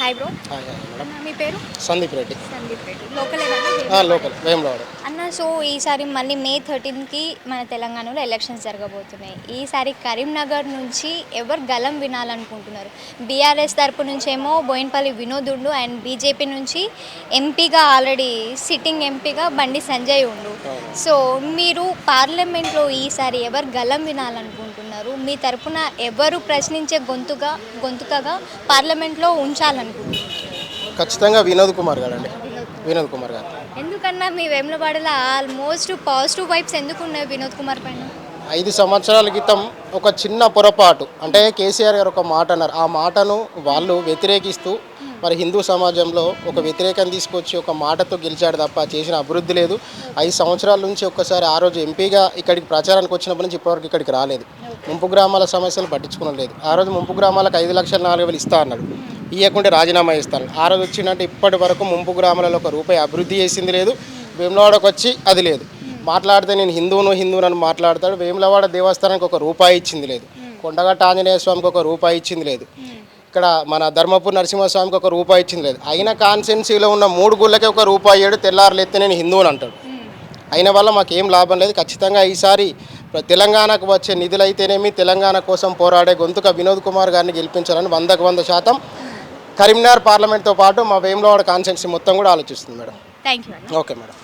Hi bro hi hi madam మీ పేరు? Sandeep Reddy. Sandeep Reddy. Local local Vemulawada. అన్న so ఈసారి మళ్ళీ మే థర్టీన్కి మన తెలంగాణలో ఎలక్షన్స్ జరగబోతున్నాయి. ఈసారి కరీంనగర్ నుంచి ఎవరు గలం వినాలనుకుంటున్నారు? బీఆర్ఎస్ తరపు నుంచేమో బోయినపల్లి వినోదుండు అండ్ బీజేపీ నుంచి ఎంపీగా ఆల్రెడీ సిట్టింగ్ ఎంపీగా బండి సంజయ్ ఉండు. సో మీరు పార్లమెంట్లో ఈసారి ఎవరు గలం వినాలనుకుంటున్నారు? మీ తరపున ఎవరు ప్రశ్నించే గొంతుగా గొంతుకగా పార్లమెంట్లో ఉంచాలనుకుంటున్నారు? ఖచ్చితంగా వినోద్ కుమార్ గారు అండి. వినోద్ కుమార్ గారు. ఎందుకన్నా మీ వేములవాడలో ఆల్మోస్ట్ పాజిటివ్ వైబ్స్ ఎందుకు ఉన్నాయి వినోద్ కుమార్ పైన? ఐదు సంవత్సరాల క్రితం ఒక చిన్న పొరపాటు అంటే కేసీఆర్ గారు ఒక మాట అన్నారు. ఆ మాటను వాళ్ళు వ్యతిరేకిస్తూ మరి హిందూ సమాజంలో ఒక వ్యతిరేకం తీసుకొచ్చి ఒక మాటతో గెలిచాడు తప్ప చేసిన అభివృద్ధి లేదు. ఐదు సంవత్సరాల నుంచి ఒక్కసారి ఆ రోజు ఎంపీగా ఇక్కడికి ప్రచారానికి వచ్చినప్పటి నుంచి ఇప్పటివరకు ఇక్కడికి రాలేదు. ముంపు గ్రామాల సమస్యలు పట్టించుకోవడం లేదు. ఆ రోజు ముంపు గ్రామాలకు ఐదు లక్షల నాలుగు వేలు ఇస్తా అన్నాడు. ఇవ్వకుంటే రాజీనామా ఇస్తాను ఆ రోజు వచ్చిందంటే ఇప్పటి వరకు ముంపు గ్రామాలలో ఒక రూపాయి అభివృద్ధి చేసింది లేదు వేములవాడకు వచ్చి అది లేదు. మాట్లాడితే నేను హిందువును హిందువునని మాట్లాడతాడు. వేములవాడ దేవస్థానానికి ఒక రూపాయి ఇచ్చింది లేదు. కొండగట్ట ఆంజనేయ స్వామికి ఒక రూపాయి ఇచ్చింది లేదు. ఇక్కడ మన ధర్మపూర్ నరసింహస్వామికి ఒక రూపాయి ఇచ్చింది లేదు. అయిన కాన్సెన్సీలో ఉన్న మూడు గుళ్ళకి ఒక రూపాయి ఏడు తెల్లారులు ఎత్తే నేను హిందువుని అంటాడు. అయిన వల్ల మాకు ఏం లాభం లేదు. ఖచ్చితంగా ఈసారి తెలంగాణకు వచ్చే నిధులు అయితేనేమి తెలంగాణ కోసం పోరాడే గొంతుక వినోద్ కుమార్ గారిని గెలిపించాలని వందకు వంద శాతం కరీంనగర్ పార్లమెంట్తో పాటు మా వేములవాడ కాన్సెన్సీ మొత్తం కూడా ఆలోచిస్తుంది madam. Thank you okay madam